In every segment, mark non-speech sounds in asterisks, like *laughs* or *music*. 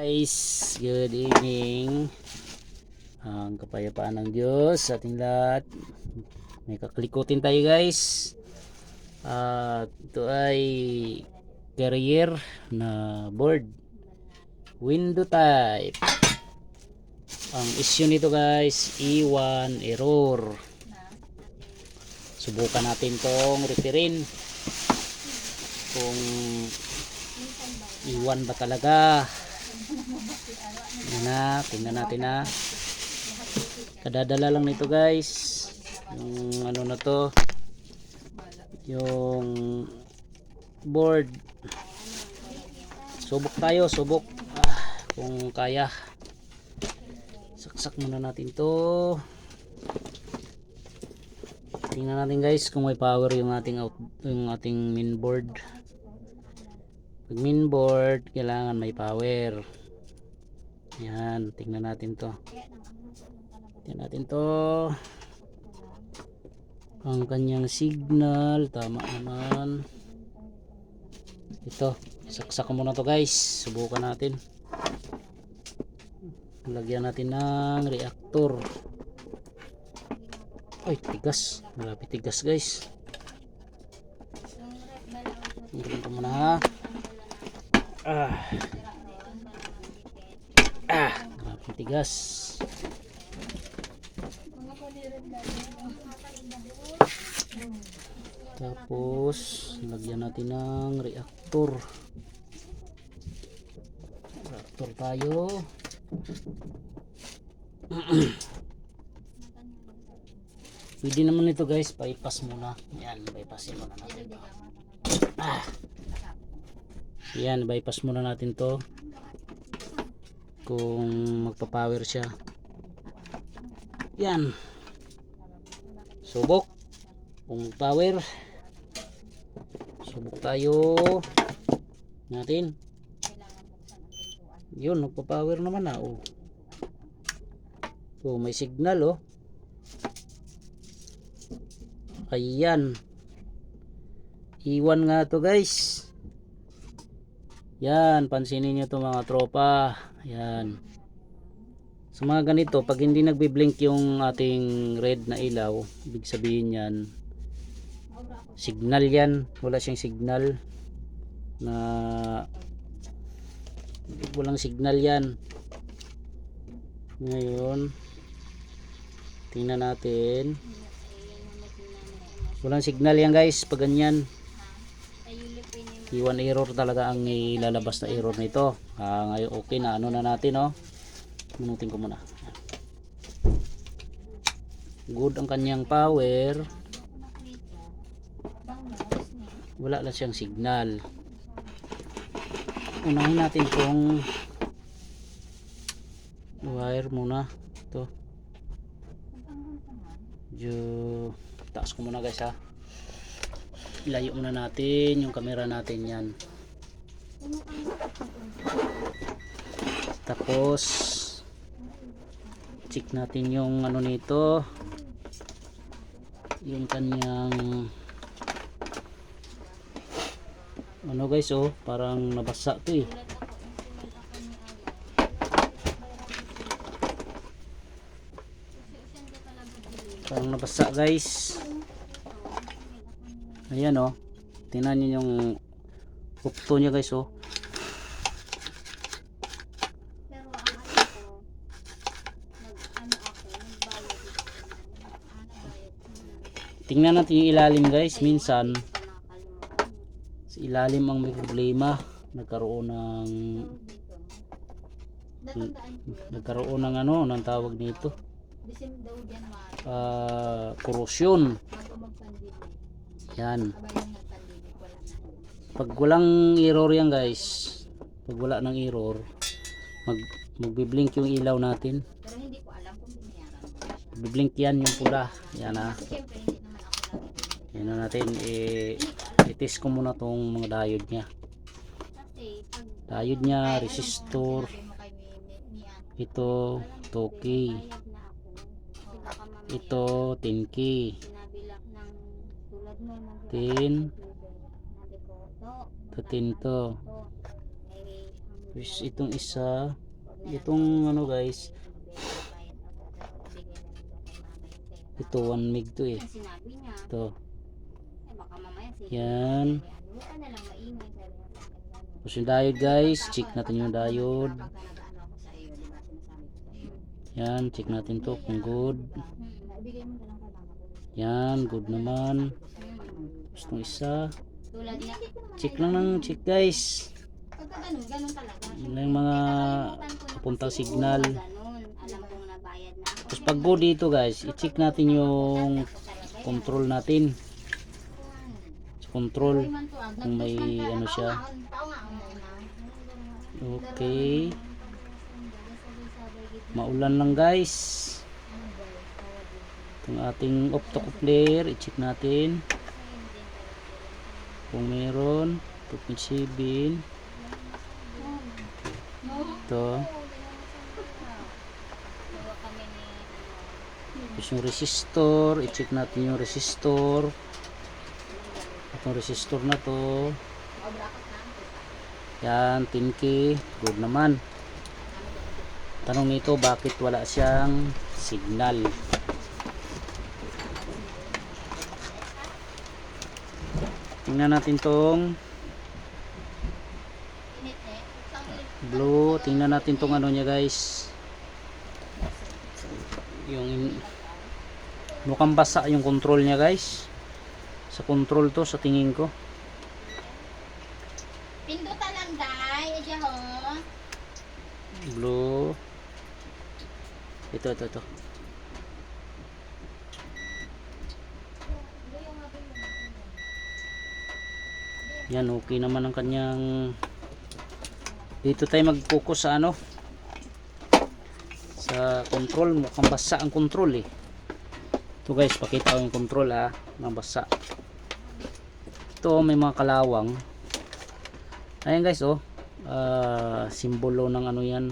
Guys, good evening. Ang kapayapaan ng Diyos sa ating lahat. May kaklikutin tayo guys. At ito ay carrier na board. Window type. Ang issue nito guys, E1 error. Subukan natin tong repairin. Kung E1 ba talaga. Yan na, tingnan natin na. Kadadala lang nito guys. Yung ano na to. Yung board. Subok tayo, subok. Ah, kung kaya. Saksak muna natin to. Tingnan natin guys kung may power yung ating out, yung ating main board. Pag main board, kailangan may power. Yan, tingnan natin to. Tingnan natin to. Ang kanyang signal, tama naman. Ito, saksak ko muna to guys. Subukan natin. Lagyan natin ng reactor. Ay, tigas. Grabe tigas guys. Tingnan muna. Ah, grabe tigas. Tapos, lagyan natin ng reactor. Reactor tayo. *clears throat* Pwede naman ito guys, bypass muna. Yan, bypassin muna natin to. Ah. Yan, bypass muna natin to. Kung magpa-power siya. Yan. Subok. Kung power. Subok tayo. Natin. Yun, magpa-power naman na. Oh. Oh, may signal oh. Ayan. Iwan nga to guys. Yan, pansinin nyo to mga tropa. Yan. Sa mga ganito, pag hindi nagbi-blink yung ating red na ilaw, ibig sabihin yan, signal yan. Wala siyang signal na walang signal yan. Ngayon, tingnan natin. Walang signal yan guys, pag ganyan. Iwan error talaga ang ilalabas na error nito. Ah, ngayon okay na ano na natin oh. Minutin ko muna. Good ang kanyang power. Wala lang siyang signal. Unahin natin kung wire muna. Ito. Medyo taas ko muna guys ha ilayo muna natin yung camera natin yan. Tapos check natin yung ano nito. Yung kanyang ano guys oh parang nabasa to eh. Parang nabasa guys ayan oh. Tingnan nyo yung hukto nya guys oh. Ano tingnan natin yung ilalim guys. Minsan sa ilalim ang may problema. Nagkaroon ng yun. nagkaroon ng ano ng tawag nito? January. ah korosyon. Yan. Pag walang error yan guys pag wala ng error mag magbiblink yung ilaw natin. Pero hindi ko alam kung binayaran ko. biblink yan yung pula. Yan ah. Yan na natin eh i-test ko muna tong mga diode pag diode Ay, resistor. Ito 2k bayad na ako. So baka mamaya, ito 10k sinabi lang ng tulad mo ng 10 Sabi ko, to, to 10 to to, eh, ang Tapos itong isa, itong ano guys, ito 1 meg to eh. Ito. eh. Yan. Tapos yung diode guys, check natin yung diode. Yan, check natin to kung good. Hmm. Yan, good naman. Tapos itong isa, check lang ng check guys. Yun lang yung mga papuntang signal. Tapos pag go dito guys, i-check natin yung control natin. Control, kung may ano siya. Okay. Maulan lang guys. Itong ating optocoupler, i-check natin. Kung meron, 2.7. Ito. Tapos yung resistor, i-check natin yung resistor. Itong resistor na to. Yan, 10k. Good naman. Tanong nito, bakit wala siyang signal? Tingnan natin tong blue. Tingnan natin tong ano niya guys. Yung mukhang basa yung control niya guys. Sa control to sa tingin ko. Pindutan lang, day. Edya ho. Blue. Ito, ito, ito. Yan, okay naman ang kanyang dito tayo mag-focus sa ano? Sa control. Mukhang basa ang control eh. Ito guys pakita ko yung control ha mga basa. Ito may mga kalawang. Ayan guys oh. Ah, simbolo ng ano yan.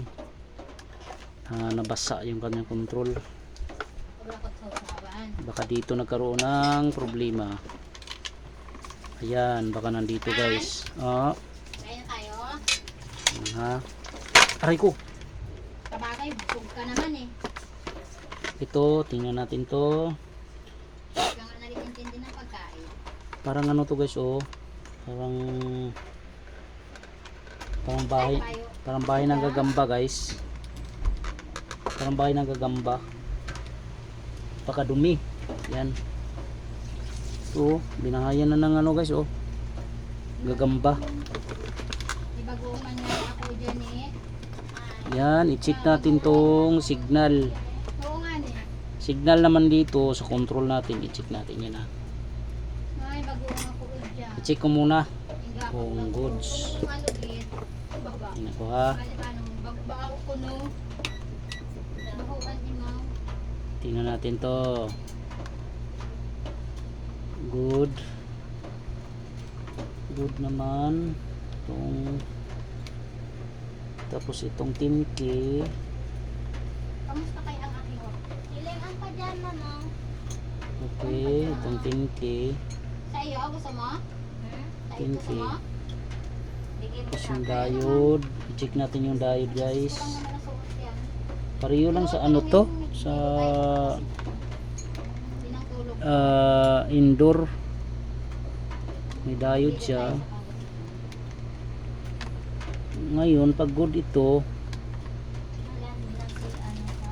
Ah, nabasa yung kanyang control. Baka dito nagkaroon ng problema ayan baka nandito guys. Ah. Kaya tayo. ha aray ko. Kabagay, bug ka naman eh. ito tingnan natin to. Parang ano to guys oh. Parang parang bahay parang bahay ng gagamba guys. Parang bahay ng gagamba. Pakadumi yan so binahayan na ng ano guys oh gagamba Ibaguman nga ako dyan eh. yan i-check natin tong signal signal naman dito sa control natin i-check natin yan ha ako dyan. i-check ko muna ako kung goods Kung ano git. Baba. tingnan ko ha mo. tingnan natin to good. Good naman. Itong tapos itong K Kamusta kay ang aking work? Ilang ang pa dyan mo no? okay itong K Sa iyo, gusto mo? Hmm? Mo? Tapos yung diode. i-check natin yung diode guys. pareho lang sa ano to? sa Ah, indoor. May diode siya. Ngayon pag good ito.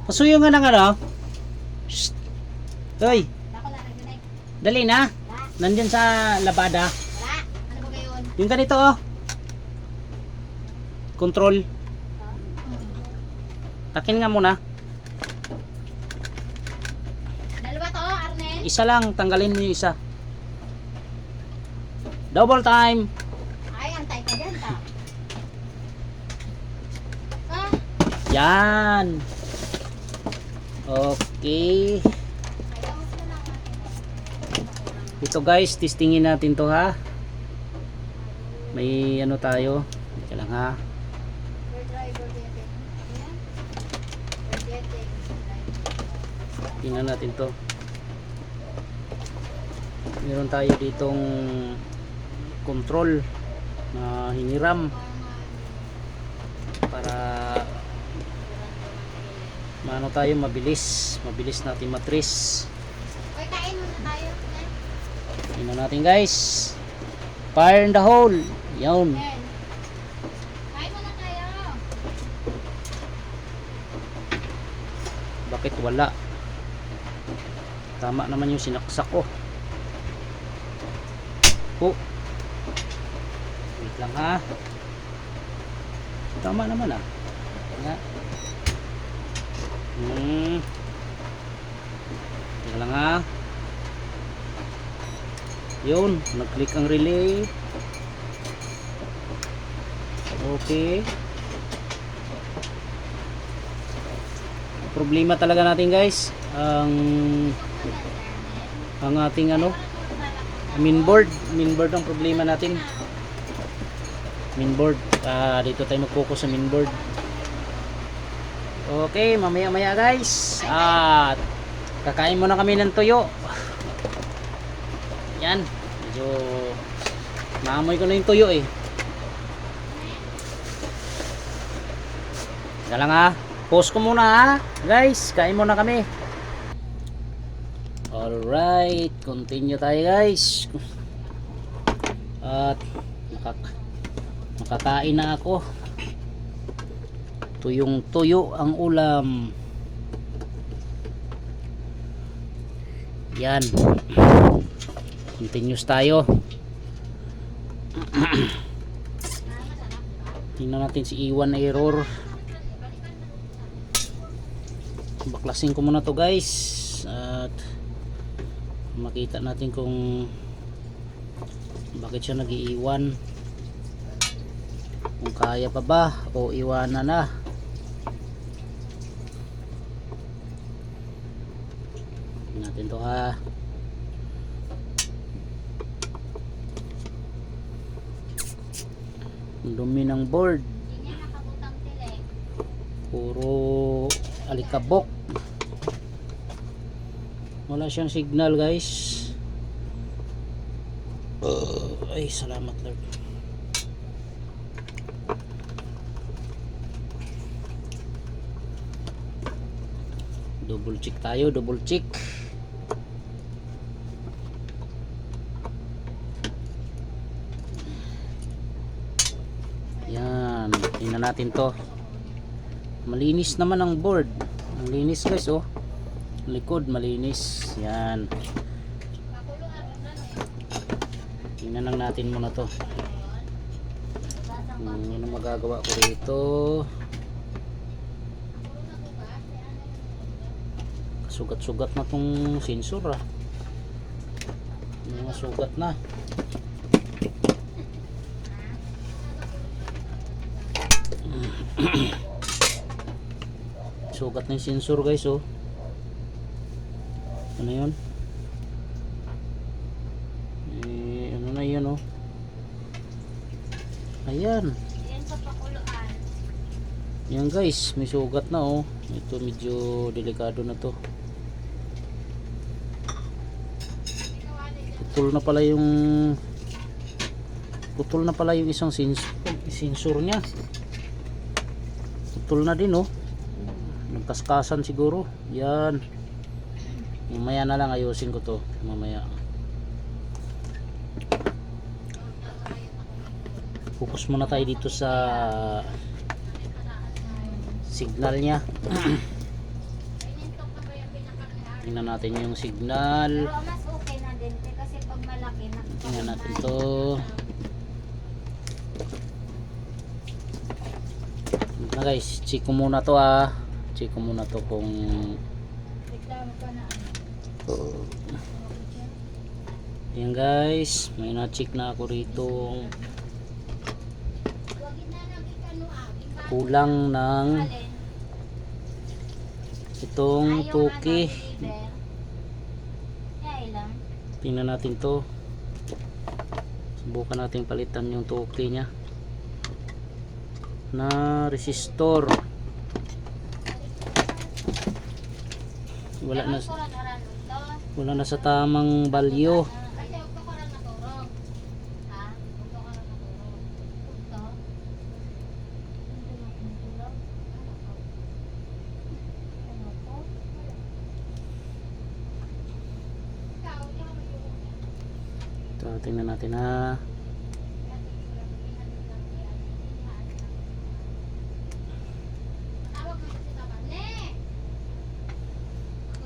Pasuyo nga ng ano? Shh. Hoy, dali na. Nandyan sa labada. Yung ganito oh. Control. Akin nga muna isa lang tanggalin mo yung isa. Double time. Ay, antay ka dyan ta. Ah, yan. Okay. Ito guys testingin natin to ha? May ano tayo? Teka lang ha? Tingnan natin to meron tayo ditong control na hiniram para maano tayo mabilis. Mabilis natin matris. Oy, kain muna tayo. Kain natin guys. Fire in the hole. Yun. Kain muna tayo. Bakit wala? Tama naman yung sinaksak ko. oh. Wait lang ha. Tama naman ah. Nga. Hmm. Teka lang ha. Yun. Nag-click ang relay. Okay. problema talaga natin guys ang ang ating ano mainboard mainboard ang problema natin. Mainboard ah dito tayo mag-focus sa mainboard okay mamaya maya guys. At kakain muna kami ng tuyo *laughs* yan. Medyo naamoy ko na yung tuyo eh. Teka lang ha. Pause ko muna ha. Guys, kain muna kami. Alright. Continue tayo guys. At makak makakain na ako. Tuyong tuyo ang ulam. Yan. Continuous tayo. *clears throat* Tingnan natin si Iwan na error baklasin ko muna to guys at makita natin kung bakit siya nagiiwan. Kung kaya pa ba o iwanan na. Natin to ha. Dumi ng board. Eh. puro alikabok wala siyang signal guys. Uh, ay salamat Lord. Double check tayo double check. Yan tingnan natin to. Malinis naman ang board. Ang linis guys oh likod malinis. Yan. Tingnan lang natin muna to. Hmm, ano magagawa ko rito. Sugat sugat na tong sensor ah. Mga sugat na. *clears throat* Sugat na yung sensor guys oh ano yun. Eh, ano na yun oh. Ayan. Yan sa pakuluan. yan guys. May sugat na oh. Ito medyo delikado na to. Putol na pala yung putol na pala yung isang sensor, sensor nya putol na din oh. Nagkaskasan siguro. Yan mamaya na lang ayusin ko to mamaya focus muna tayo dito sa signal nya *clears throat* tingnan natin yung signal Pero mas okay na din te, kasi pag malaki na. tingnan natin to na guys check ko muna to ah check ko muna to kung. Yan guys. May na-check na ako rito. Kulang ng itong tuki tingnan natin to. Subukan natin palitan yung tuki nya na resistor. Wala na wala na sa tamang balyo. Ito, tingnan natin ha?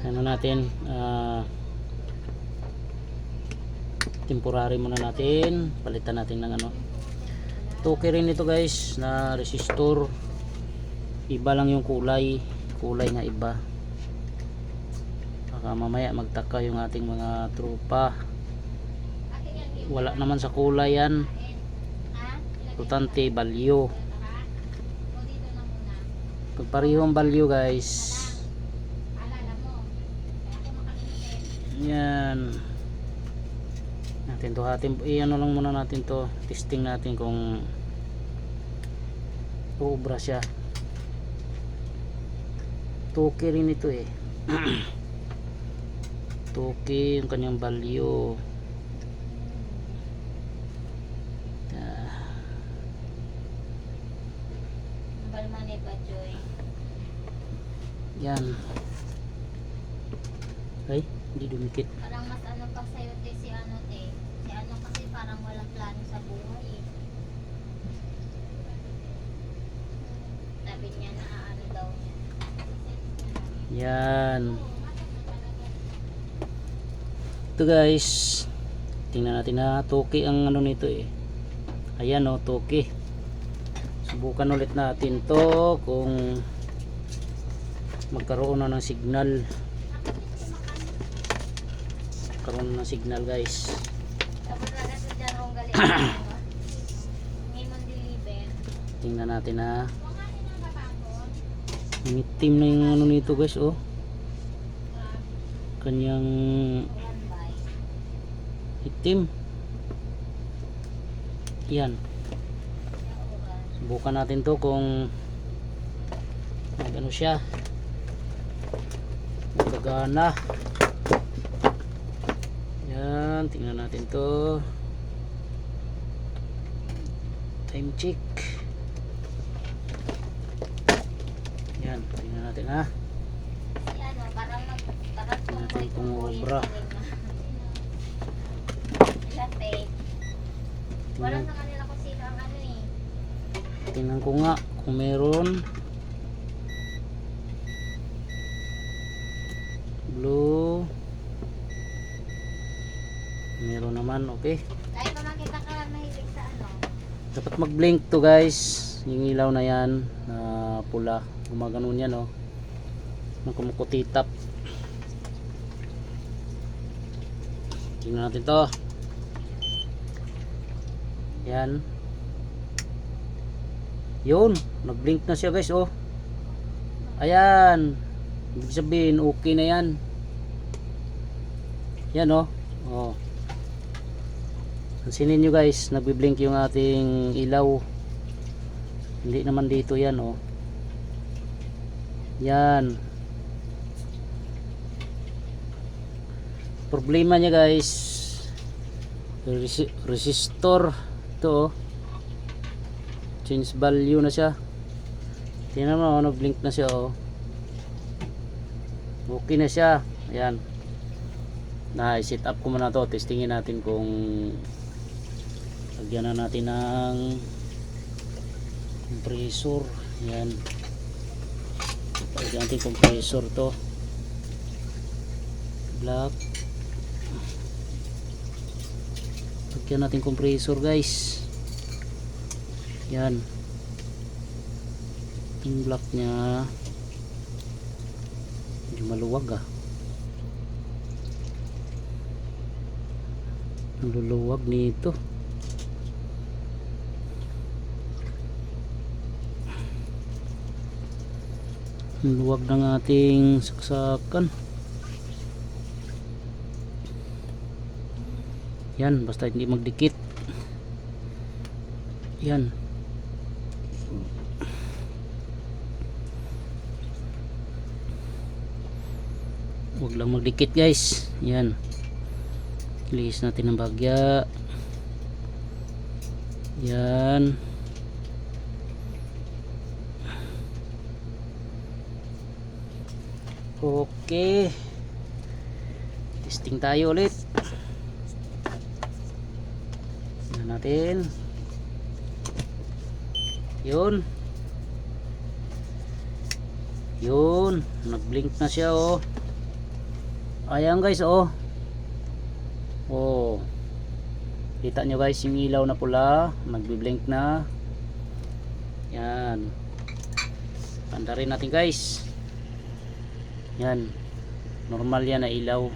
Ano natin? Temporary muna natin. Palitan natin ng ano. Tuki rin ito guys na resistor. Iba lang yung kulay. Kulay nga iba. Baka mamaya magtaka yung ating mga Kim. wala naman sa kulay yan. Importante na muna. pag parehong balyo guys. Yan natin to. Atin i-ano lang muna natin to. Testing natin kung ubra siya. Tuki rin ito eh. *clears throat* Tuki yung kanyang value. Joy? yan. Ay hindi dumikit. Parang mas ano pa sa'yo, te, si ano, te. Si ano kasi parang walang plano sa buhay, eh. Sabi niya na ano daw niya. Yan. Ito guys. Tingnan natin na toki ang ano nito eh. Ayan oh, toki. Subukan ulit natin to kung magkaroon na ng signal. Magkaroon na ng signal guys. *clears throat* Tingnan natin na. Mitim na yung ano nito guys oh. Kanyang itim. Yan. Subukan natin to kung mag ano siya. Magagana. Yan, tingnan natin to. Time check. Yan, tingnan natin ha. Natin tumboy obra. Tingnan, tingnan ko nga kung meron. Blue. Meron naman, okay. Dapat mag-blink to guys. Yung ilaw na yan, na pula. Gumaganon yan, oh. Nang kumukutitap. Tingnan natin to. Yan. Yun, nag-blink na siya guys, oh. Ayan. Ibig sabihin, okay na yan. Yan, oh. Oh. Pansinin nyo guys, nagbi-blink yung ating ilaw. Hindi naman dito yan, oh. Yan. Problema niya guys, resi- resistor. Ito, oh. Change value na siya. Tingnan mo, oh, nag-blink na siya, oh. Okay na siya. Ayan. Na-set up ko muna to. Testingin natin kung lagyan na natin ng compressor yan lagyan natin compressor to. Black. Lagyan natin compressor guys. Yan. Yung black nya medyo maluwag ah. Ang luluwag nito luwag ng ating saksakan. Yan basta hindi magdikit. Yan. Huwag lang magdikit guys. Yan. Liis natin ang bagya. Yan Okay. Testing tayo ulit. natin. Yun. Yun. Nag-blink na siya oh. Ayan guys oh. Oh. Kita nyo guys yung ilaw na pula. Nagbi-blink na. Yan. Panda rin natin guys. Yan. Normal yan na ilaw.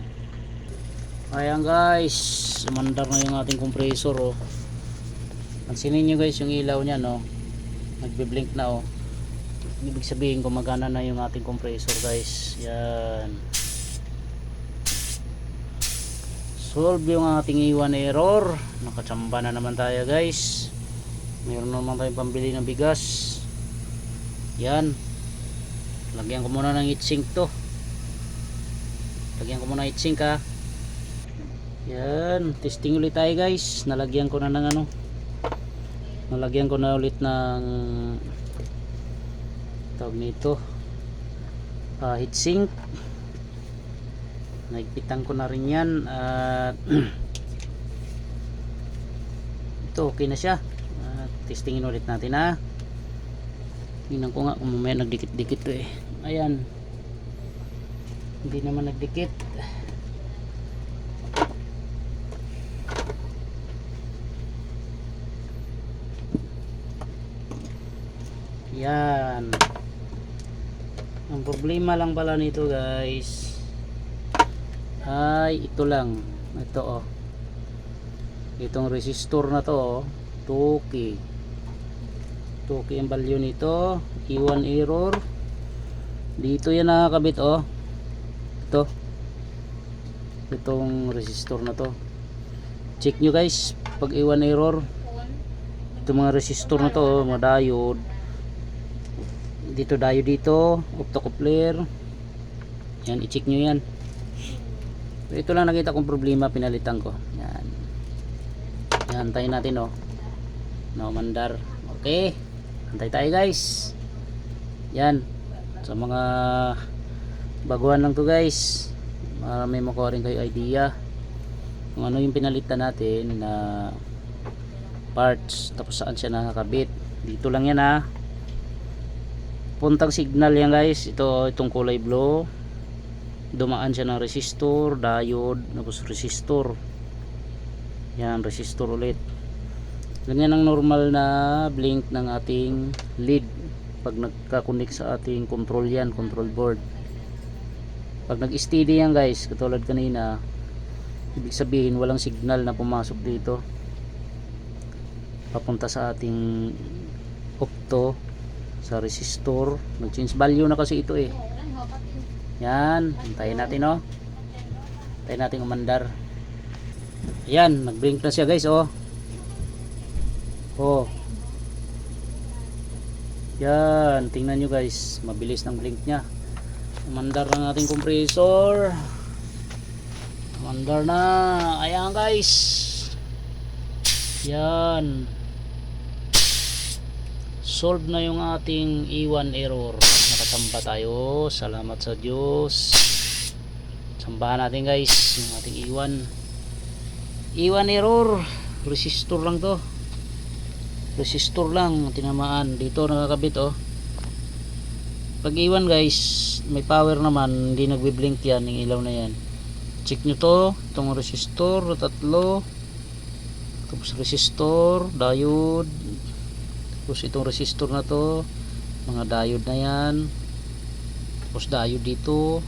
Ayan guys. Sumandar na yung ating compressor oh. Pansinin nyo guys yung ilaw niya no. Nagbi-blink na oh. Ibig sabihin gumagana na yung ating compressor guys. Yan. Solve yung ating iwan error. Nakachamba na naman tayo guys. Meron naman tayong pambili ng bigas. Yan. Lagyan ko muna ng heatsink to. Lagyan ko muna heatsink ha. Yan. Testing ulit tayo guys. Nalagyan ko na ng ano. Nalagyan ko na ulit ng tawag nito. Uh, heatsink. Naigpitan ko na rin yan. At *clears throat* ito okay na siya. At testingin ulit natin ha. Tingnan ko nga kung mamaya nagdikit-dikit to eh. Ayan. Hindi naman nagdikit. Yan. Ang problema lang pala nito guys ay ito lang. Ito oh. Itong resistor na to oh. 2K. 2K ang value nito. Iwan error. Dito yan nakakabit oh. Ito. Itong resistor na to. Check nyo guys. Pag iwan error. Itong mga resistor na to oh, mga diode. Dito diode dito. Optocoupler. Yan, i-check nyo yan. Ito lang nakita kong problema, pinalitan ko. Yan. Yan, natin oh. No, mandar. Okay. Antay tayo guys. Yan. Sa mga baguhan lang to guys. Para may makuha rin kayo idea. Kung ano yung pinalitan natin na parts. Tapos saan siya nakakabit. Dito lang yan ha. Puntang signal yan guys. Ito, itong kulay blue dumaan siya ng resistor, diode, tapos resistor. Yan, resistor ulit. Ganyan ang normal na blink ng ating lead pag nagka-connect sa ating control yan, control board. Pag nag-steady yan guys, katulad kanina, ibig sabihin walang signal na pumasok dito. Papunta sa ating opto sa resistor. Nag-change value na kasi ito eh. Yan. Yan, hintayin natin oh. Hintayin natin umandar. Ayan, nag-blink na siya guys oh. Oh. Yan, tingnan nyo guys, mabilis ng blink niya. Umandar na nating compressor. Umandar na. Ayan guys. Yan. Solve na yung ating iwan error. Nakatamba tayo. Salamat sa Diyos. Sambahan natin guys yung ating iwan. Iwan error. Resistor lang to. Resistor lang tinamaan. Dito nakakabit oh. Pag iwan guys, may power naman, hindi nagbi-blink yan, yung ilaw na yan. Check nyo to, itong resistor, tatlo. Tapos resistor, diode, tapos itong resistor na to mga diode na yan. Tapos diode dito.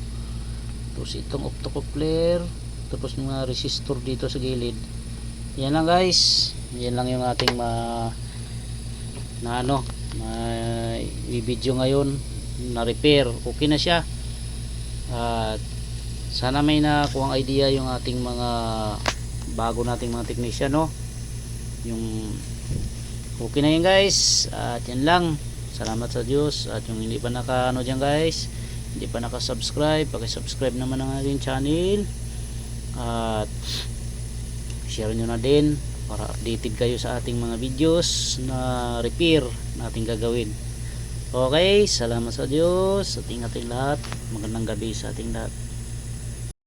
Tapos itong optocoupler. Tapos mga resistor dito sa gilid. Yan lang guys. Yan lang yung ating ma na ano na i-video ngayon na repair okay na siya. At sana may nakuha idea yung ating mga bago nating mga technician no? Yung okay na yun guys. At yan lang. Salamat sa Diyos. At yung hindi pa naka ano dyan guys hindi pa naka subscribe subscribe naman ang aking channel. At share nyo na din para updated kayo sa ating mga videos na repair nating gagawin okay salamat sa Diyos. At ingating lahat magandang gabi sa ating lahat